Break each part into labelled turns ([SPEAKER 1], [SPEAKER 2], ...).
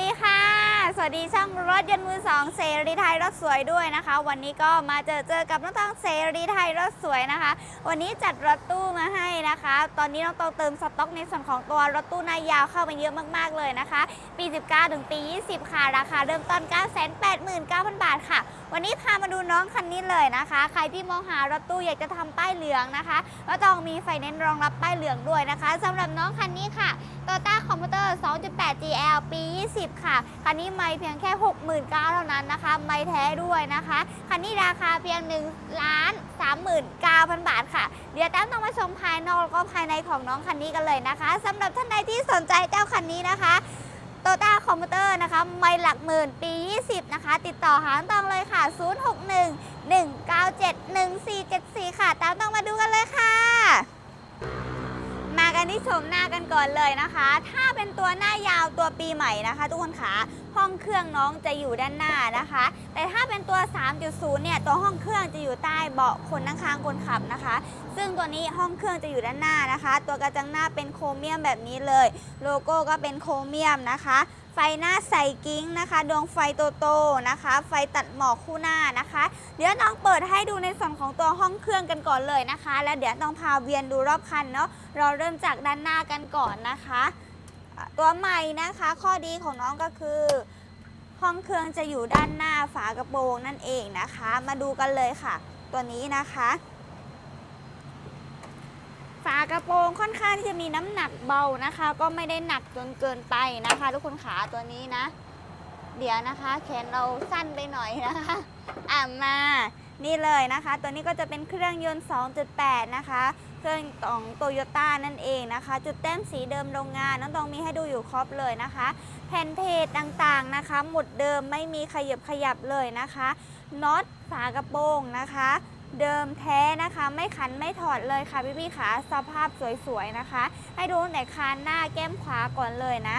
[SPEAKER 1] ดีค่ะ สวัสดีช่างรถยนต์มือสองเสรีไทยรถสวยด้วยนะคะ วันนี้ก็มาเจอเจอกับน้องตองเสรีไทยรถสวยนะคะ วันนี้จัดรถตู้มาให้นะคะ ตอนนี้น้องตองเติมสต็อกในส่วนของตัวรถตู้นายาวเข้ามาเยอะมากๆเลยนะคะ ปี 19 ถึงปี 20 ค่ะ ราคาเริ่มต้น 989,000 บาทค่ะ วันนี้พามาดูน้องคันนี้เลยนะคะ ใครที่มองหารถตู้อยากจะทำป้ายเหลืองนะคะก็ต้องมีไฟแนนซ์รองรับป้ายเหลืองด้วยนะคะสำหรับน้องคันนี้ค่ะโตต้าคอมพิวเตอร์ 2.8 GL ปี 20 ค่ะคันนี้ไม่เพียงแค่ 69,000เท่านั้นนะคะ ไม่แท้ด้วยนะคะ คันนี้ราคาเพียง1ล้าน39,000 บาทค่ะ เดี๋ยวแต้มต้องมาชมภายนอกแล้วก็ภายในของน้องคันนี้กันเลยนะคะสำหรับท่านใดที่สนใจเจ้าคันนี้นะคะโตต้าคอมพิวเตอร์นะคะ ไม่หลักหมื่นปี 20 นะคะ ติดต่อหางตองเลยค่ะ 061 197 1474 ค่ะ ตามต้องมาดูกันเลยค่ะ มากันที่ชมหน้ากันก่อนเลยนะคะ ถ้าเป็นตัวหน้ายาวตัวปีใหม่นะคะ ทุกคนขาห้องเครื่องน้องจะอยู่ด้านหน้านะคะ แต่ถ้าเป็นตัว 3.0 เนี่ยตัวห้องเครื่องจะอยู่ใต้เบาะคนนั่งข้างคนขับนะคะ ซึ่งตัวนี้ห้องเครื่องจะอยู่ด้านหน้านะคะ ตัวกระจังหน้าเป็นโครเมียมแบบนี้เลย โลโก้ก็เป็นโครเมียมนะคะ ไฟหน้าใสกิ้งนะคะ ดวงไฟโตโตๆนะคะ ไฟตัดหมอกคู่หน้านะคะ เดี๋ยวน้องเปิดให้ดูในส่วนของตัวห้องเครื่องกันก่อนเลยนะคะ แล้วเดี๋ยวต้องพาเวียนดูรอบคันเนาะเราเริ่มจากด้านหน้ากันก่อนนะคะ ตัวใหม่นะคะข้อดีของน้องก็คือห้องเครื่องจะอยู่ด้านหน้าฝากระโปรงนั่นเองนะคะ มาดูกันเลยค่ะ ตัวนี้นะคะ ฝากระโปรงค่อนข้างที่จะมีน้ำหนักเบานะคะ ก็ไม่ได้หนักจนเกินไปนะคะ ทุกคนขาตัวนี้นะ เดี๋ยวนะคะ แขนเราสั้นไปหน่อยนะคะ อะมา นี่เลยนะคะ ตัวนี้ก็จะเป็นเครื่องยนต์ 2.8 นะคะ เครื่องของโตโยต้านั่นเองนะคะ จุดแต้มสีเดิมโรงงานน้องตองมีให้ดูอยู่ครบเลยนะคะ แผ่นเพจต่างๆนะคะ หมุดเดิมไม่มีขยับขยับเลยนะคะน็อตฝากระโปรงนะคะ เดิมแท้นะคะ ไม่ขันไม่ถอดเลยค่ะพี่ๆขาสภาพสวยๆนะคะ ให้ดูแต่คานหน้าแก้มขวาก่อนเลยนะ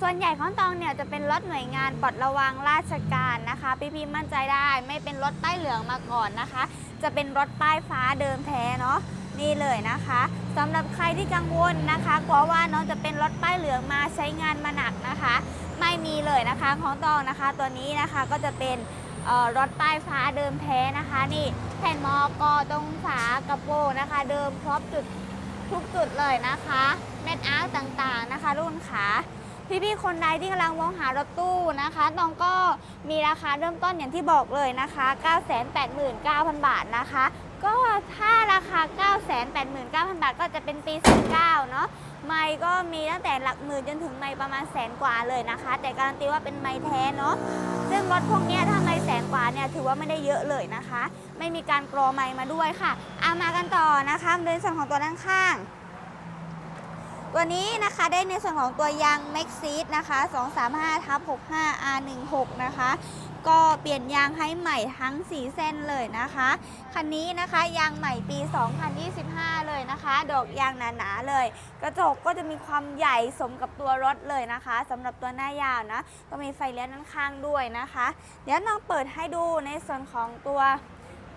[SPEAKER 1] ส่วนใหญ่ของตองเนี่ยจะเป็นรถหน่วยงานปลดระวังราชการนะคะ พี่ๆมั่นใจได้ ไม่เป็นรถป้ายเหลืองมาก่อนนะคะ จะเป็นรถป้ายฟ้าเดิมแท้เนาะนี่เลยนะคะสำหรับใครที่กังวลนะคะกลัวว่าน้องจะเป็นรถป้ายเหลืองมาใช้งานมาหนักนะคะ ไม่มีเลยนะคะของตองนะคะ ตัวนี้นะคะก็จะเป็น รถป้ายฟ้าเดิมแท้นะคะ นี่แผ่นมอกอตรงฝากระโปรงนะคะ เดิมครบจุดทุกจุดเลยนะคะเม็ดอาร์ตต่างๆนะคะ รุ่นขาพี่ๆคนใดที่กำลังมองหารถตู้นะคะน้องก็มีราคาเริ่มต้นอย่างที่บอกเลยนะคะ 989,000 บาทนะคะ ก็ถ้าราคา 989,000 บาทก็จะเป็นปี49เนาะไม่ก็มีตั้งแต่หลักหมื่นจนถึงไม่ประมาณแสนกว่าเลยนะคะ แต่การันตีว่าเป็นไม้แท้เนาะ ซึ่งรถพวกนี้ยถ้าไม่แสนกว่าเนี่ยถือว่าไม่ได้เยอะเลยนะคะ ไม่มีการกรอไม้มาด้วยค่ะเอามากันต่อนะคะโดยส่วนของตัวด้านข้าง ตัวนี้นะคะได้ในส่วนของตัวยาง m a x s e e d นะคะ 235ทับ65 R16 นะคะก็เปลี่ยนยางให้ใหม่ทั้ง 4 เส้นเลยนะคะ คันนี้นะคะยางใหม่ปี 2025 เลย นะคะ ดอกยางหนาๆเลย กระจกก็จะมีความใหญ่สมกับตัวรถเลยนะคะสำหรับตัวหน้ายาวนะ ก็มีไฟเลี้ยวด้านข้างด้วยนะคะ เดี๋ยวน้องเปิดให้ดูในส่วนของตัว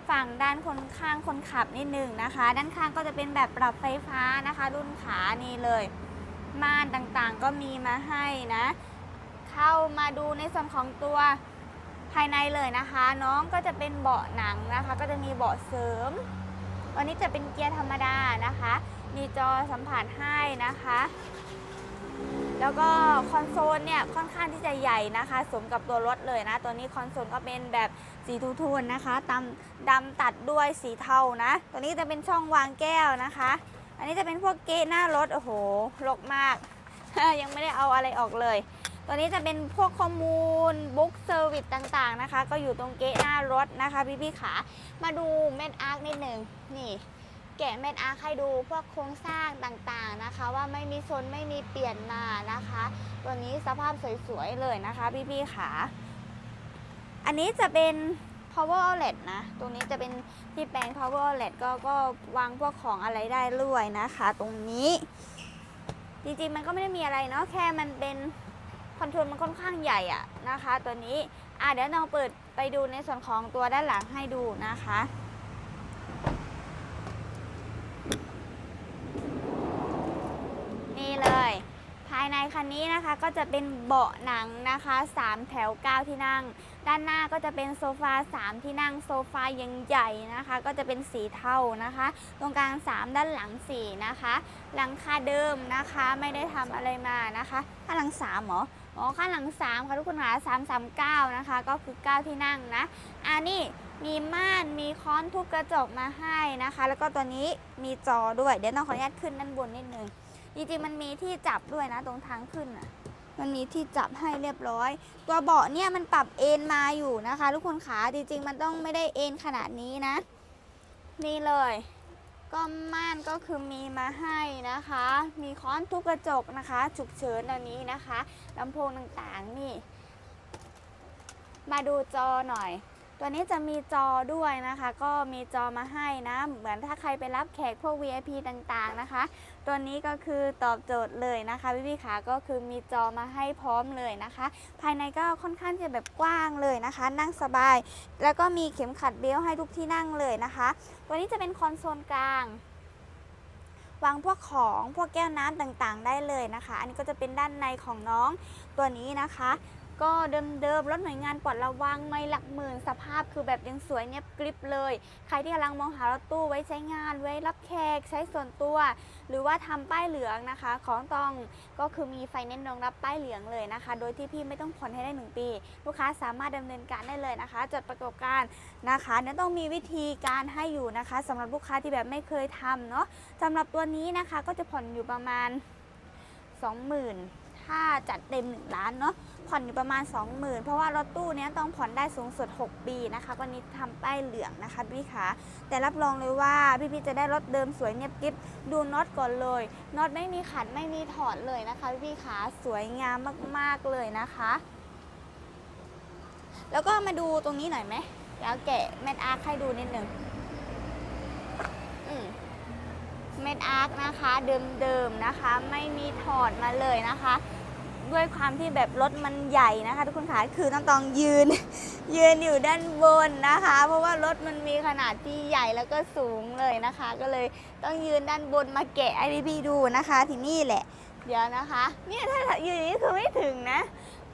[SPEAKER 1] ฝั่งด้านคนข้างคนขับนิดนึงนะคะ ด้านข้างก็จะเป็นแบบปรับไฟฟ้านะคะ รุ่นขานี่เลย ม่านต่างๆก็มีมาให้นะ เข้ามาดูในส่วนของตัวภายในเลยนะคะ น้องก็จะเป็นเบาะหนังนะคะ ก็จะมีเบาะเสริม วันนี้จะเป็นเกียร์ธรรมดานะคะ มีจอสัมผัสให้นะคะ แล้วก็คอนโซลเนี่ยค่อนข้างที่จะใหญ่นะคะ สมกับตัวรถเลยนะ ตัวนี้คอนโซลก็เป็นแบบสีทูโทนนะคะตำดำตัดด้วยสีเทานะ ตัวนี้จะเป็นช่องวางแก้วนะคะ อันนี้จะเป็นพวกเกะหน้ารถโอ้โหรกมาก ยังไม่ได้เอาอะไรออกเลย ตัวนี้จะเป็นพวกข้อมูลบุ๊กเซอร์วิสต่างๆนะคะ ก็อยู่ตรงเก๊ะหน้ารถนะคะพี่ๆขา มาดูเม็ดอาร์คนิดหนึ่งนี่ แกะเม็ดอาร์คให้ดูพวกโครงสร้างต่างๆนะคะ ว่าไม่มีชนไม่มีเปลี่ยนมานะคะ ตัวนี้สภาพสวยๆเลยนะคะพี่ๆขา อันนี้จะเป็น power outlet นะ ตรงนี้จะเป็นที่แปลง power outlet ก็ก็วางพวกของอะไรได้ด้วยนะคะ ตรงนี้ จริงๆมันก็ไม่ได้มีอะไรเนาะแค่มันเป็น คอนโทรลมันค่อนข้างใหญ่อะนะคะ ตัวนี้อะเดี๋ยวน้องเปิดไปดูในส่วนของตัวด้านหลังให้ดูนะคะนี่เลย ภายในคันนี้นะคะก็จะเป็นเบาะหนังนะคะ 3 แถว 9 ที่นั่ง ด้านหน้าก็จะเป็นโซฟา 3 ที่นั่ง โซฟายังใหญ่นะคะ ก็จะเป็นสีเทานะคะ ตรงกลาง 3 ด้านหลัง 4 นะคะ หลังคาเดิมนะคะไม่ได้ทำอะไรมานะคะข้างหลัง3เหรอ อ๋อข้างหลัง 3 ค่ะทุกคนค่ะ339 นะคะ ก็คือ 9 ที่นั่งนะอ่านี่มีม่านมีค้อนทุบกระจกมาให้นะคะ แล้วก็ตัวนี้มีจอด้วย เดี๋ยวต้องขออนุญาตขึ้นด้านบนนิดนึงจริงๆมันมีที่จับด้วยนะตรงทางขึ้นอะมันมีที่จับให้เรียบร้อย ตัวเบาะเนี่ยมันปรับเอนมาอยู่นะคะ ทุกคนขาจริงๆ มันต้องไม่ได้เอนขนาดนี้นะ นี่เลย ก็ม่านก็คือมีมาให้นะคะ มีค้อนทุกกระจกนะคะ ฉุกเฉินอันนี้นะคะลำโพงต่างๆนี่ มาดูจอหน่อย ตัวนี้จะมีจอด้วยนะคะ ก็มีจอมาให้นะ เหมือนถ้าใครไปรับแขกพวก VIP ต่างๆนะคะ ตัวนี้ก็คือตอบโจทย์เลยนะคะพี่พี่ขาก็คือมีจอมาให้พร้อมเลยนะคะ ภายในก็ค่อนข้างจะแบบกว้างเลยนะคะ นั่งสบาย แล้วก็มีเข็มขัดเบลให้ทุกที่นั่งเลยนะคะ ตัวนี้จะเป็นคอนโซลกลางวางพวกของพวกแก้วน้ำต่างๆ ได้เลยนะคะ อันนี้ก็จะเป็นด้านในของน้องตัวนี้นะคะ ก็เดิมๆรถหน่วยงานปลอดระวังไม่หลักหมื่นสภาพคือแบบยังสวยเนียบกริบเลย ใครที่กำลังมองหารถตู้ไว้ใช้งาน ไว้รับแขกใช้ส่วนตัว หรือว่าทำป้ายเหลืองนะคะ ของตองก็คือมีไฟแนนซ์รองรับป้ายเหลืองเลยนะคะ โดยที่พี่ไม่ต้องผ่อนให้ได้ 1 ปี ลูกค้าสามารถดำเนินการได้เลยนะคะจดประกอบการนะคะเนี่ยต้องมีวิธีการให้อยู่นะคะสำหรับลูกค้าที่แบบไม่เคยทำเนาะสำหรับตัวนี้นะคะก็จะผ่อนอยู่ประมาณ 20,000ถ้าจัดเต็ม 1 ล้านเนาะ ผ่อนอยู่ประมาณ 20,000 เพราะว่ารถตู้เนี้ยต้องผ่อนได้สูงสุด 6 ปีนะคะ วันนี้ทำป้ายเหลืองนะคะพี่คะแต่รับรองเลยว่าพี่ๆจะได้รถเดิมสวยเนียบกิ๊บดูน็อตก่อนเลยน็อตไม่มีขัดไม่มีถอดเลยนะคะพี่ๆคะสวยงามมากๆเลยนะคะ แล้วก็มาดูตรงนี้หน่อยไหมเดี๋ยวแกะแมทอาร์คให้ดูนิดนึงเม็ดอาร์คนะคะเดิมๆนะคะ ไม่มีถอดมาเลยนะคะ ด้วยความที่แบบรถมันใหญ่นะคะ ทุกคนค่ะคือน้องตองยืน ยืนอยู่ด้านบนนะคะ เพราะว่ารถมันมีขนาดที่ใหญ่แล้วก็สูงเลยนะคะ ก็เลยต้องยืนด้านบนมาแกะไอพีดูนะคะที่นี่แหละ เดี๋ยวนะคะเนี่ยถ้ายืนอย่างนี้คือไม่ถึงนะ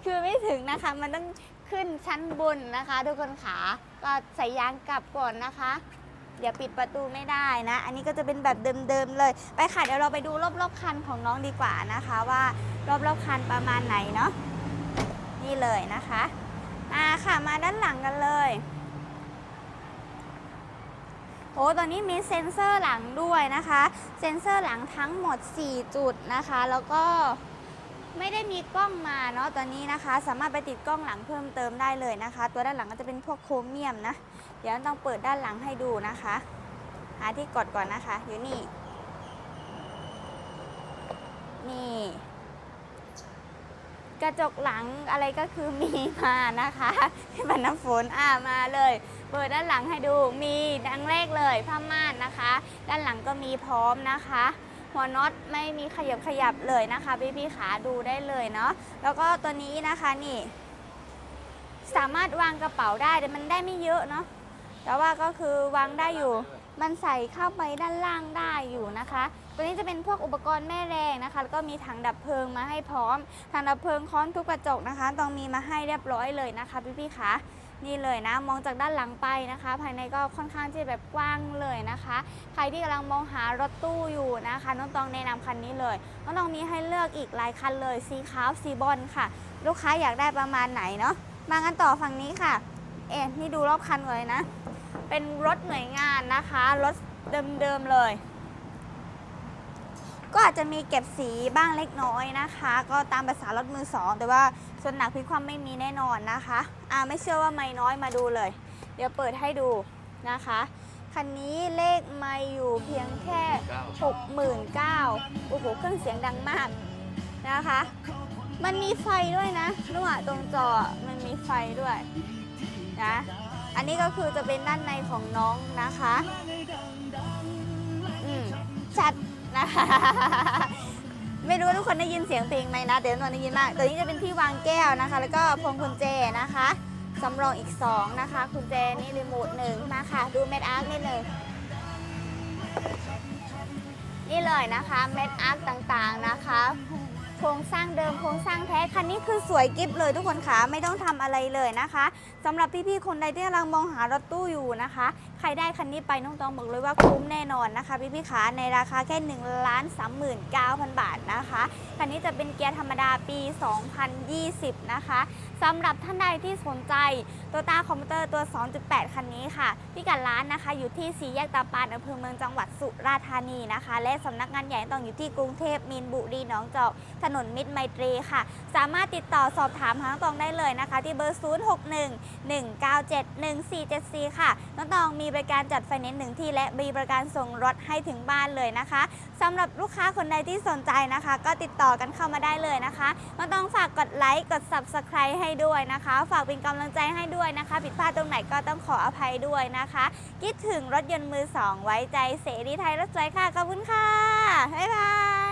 [SPEAKER 1] คือไม่ถึงนะคะ มันต้องขึ้นชั้นบนนะคะ ทุกคนขาก็ใส่ยางกลับก่อนนะคะ เดี๋ยวปิดประตูไม่ได้นะ อันนี้ก็จะเป็นแบบเดิมๆเลย ไปค่ะ เดี๋ยวเราไปดูรอบๆคันของน้องดีกว่านะคะ ว่ารอบๆคันประมาณไหนเนาะ นี่เลยนะคะมาค่ะมาด้านหลังกันเลยโอ้ตอนนี้มีเซ็นเซอร์หลังด้วยนะคะ เซ็นเซอร์หลังทั้งหมด 4 จุดนะคะ แล้วก็ ไม่ได้มีกล้องมาเนาะตอนนี้นะคะ สามารถไปติดกล้องหลังเพิ่มเติมได้เลยนะคะ ตัวด้านหลังก็จะเป็นพวกโครเมียมนะ เดี๋ยวต้องเปิดด้านหลังให้ดูนะคะ หาที่กดก่อนนะคะ อยู่นี่ นี่ กระจกหลังอะไรก็คือมีมานะคะที่เป็นน้ำฝนอ่ามาเลยเปิดด้านหลังให้ดูมีดังแรกเลยผ้าม่านนะคะ ด้านหลังก็มีพร้อมนะคะ หัวน็อตไม่มีขยับขยับเลยนะคะพี่พี่ๆขาดูได้เลยเนาะแล้วก็ตัวนี้นะคะนี่ สามารถวางกระเป๋าได้แต่มันได้ไม่เยอะเนาะแต่ว่าก็คือวางได้อยู่ มันใส่เข้าไปด้านล่างได้อยู่นะคะ ตัวนี้จะเป็นพวกอุปกรณ์แม่แรงนะคะ แล้วก็มีถังดับเพลิงมาให้พร้อม ถังดับเพลิงค้อนทุบกระจกนะคะ ต้องมีมาให้เรียบร้อยเลยนะคะ พี่พี่ๆคะ นี่เลยนะ มองจากด้านหลังไปนะคะ ภายในก็ค่อนข้างที่แบบกว้างเลยนะคะ ใครที่กำลังมองหารถตู้อยู่นะคะน้องตองแนะนำคันนี้เลยน้องตองมีให้เลือกอีกหลายคันเลยสีขาวสีบอลค่ะ ลูกค้าอยากได้ประมาณไหนเนาะมากันต่อฝั่งนี้ค่ะ เอ็นี่ดูรอบคันเลยนะ เป็นรถหน่วยงานนะคะ รถเดิมๆเลย ก็อาจจะมีเก็บสีบ้างเล็กน้อยนะคะ ก็ตามภาษารถมือสองแต่ว่าส่วนหนักพลิกความไม่มีแน่นอนนะคะอ่าไม่เชื่อว่าไม่น้อยมาดูเลย เดี๋ยวเปิดให้ดูนะคะคันนี้เลขไม่อยู่เพียงแค่ 69,000โอ้โหเครื่องเสียงดังมากนะคะ มันมีไฟด้วยนะนู่นอะตรงจอมันมีไฟด้วยนะอันนี้ก็คือจะเป็นด้านในของน้องนะคะ อืม ชัด นะคะ ไม่รู้ว่าทุกคนได้ยินเสียงเพลงไหมนะเดี๋ยวนนได้ยินมากตัวนี้จะเป็นที่วางแก้วนะคะ แล้วก็พวงกุญแจนะคะสำรองอีก 2 นะคะกุญแจนี่รีโมทหนึ่งมาค่ะดูเม็ดอาร์คนิดหนึ่งนี่เลยนะคะเม็ดอาร์คต่างๆนะคะพรงสร้างเดิมโครงสร้างแท้คันนี้คือสวยกิฟเลยทุกคนคะไม่ต้องทำอะไรเลยนะคะสำหรับพี่ๆคนใดที่กำลังมองหารถตู้อยู่นะคะ รได้คันนี้ไปน้องตองบอกเลยว่าคุ้มแน่นอนนะคะพี่ๆขาในราคาแค่1นึ่งล้านสามหมื่นเก้าพันบาทนะคะคันนี้จะเป็นเกียร์ธรรมดาปี 2020 นะคะสำหรับท่านใดที่สนใจตัวตาคอมพิวเตอร์ตัว 2.8 คันนี้ค่ะพี่กัดร้านนะคะ อยู่ที่สีแยกตาปานอำเภอเมืองจังหวัดสุราษฎร์ธานีนะคะ และสำนักงานใหญ่ต้องอยู่ที่กรุงเทพมีนบุรีหนองจอกถนนมิตรไมตรีค่ะ สามารถติดต่อสอบถามทางน้องตองได้เลยนะคะ ที่เบอร์ 061 197 1474 ค่ะน้องตองมีบริการจัดไฟแนนซ์หนึ่งที่ และมีบริการส่งรถให้ถึงบ้านเลยนะคะสำหรับลูกค้าคนใดที่สนใจนะคะ ก็ติดต่อกันเข้ามาได้เลยนะคะน้องตองฝากกดไลค์กด subscribe ให้ด้วยนะคะ ฝากเป็นกำลังใจให้ด้วยนะคะผิดพลาดตรงไหนก็ต้องขออภัยด้วยนะคะ คิดถึงรถยนต์มือสองไว้ใจเสรีไทยรถสวยค่ะขอบคุณค่ะบ๊ายบาย